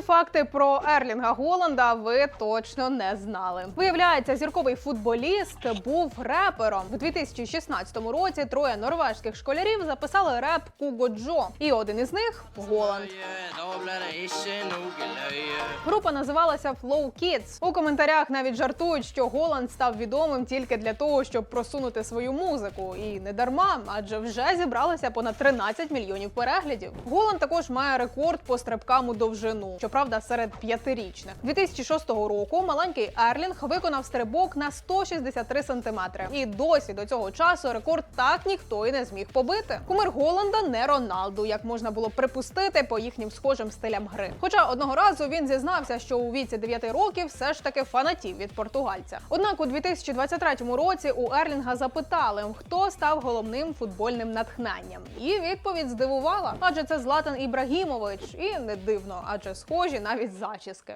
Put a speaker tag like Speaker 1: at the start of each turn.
Speaker 1: Факти про Ерлінга Голанда ви точно не знали. Виявляється, зірковий футболіст був репером. У 2016 році троє норвежських школярів записали реп Куго Джо, і один із них Голланд. Група називалася Flow Kids. У коментарях навіть жартують, що Голланд став відомим тільки для того, щоб просунути свою музику. І не дарма, адже вже зібралося понад 13 мільйонів переглядів. Голланд також має рекорд по стрибкам у довжину, щоправда, серед п'ятирічних. 2006 року маленький Ерлінг виконав стрибок на 163 сантиметри. І досі до цього часу рекорд так ніхто і не зміг побити. Кумир Голланда не Роналду, як можна було припустити по їхнім схожим стилям гри. Хоча одного разу він зізнався, що у віці 9 років все ж таки фанатів від португальця. Однак у 2023 році у Ерлінга запитали, хто став головним футбольним натхненням, і відповідь здивувала, адже це Златан Ібрагімович, і не дивно, адже схожі навіть зачіски.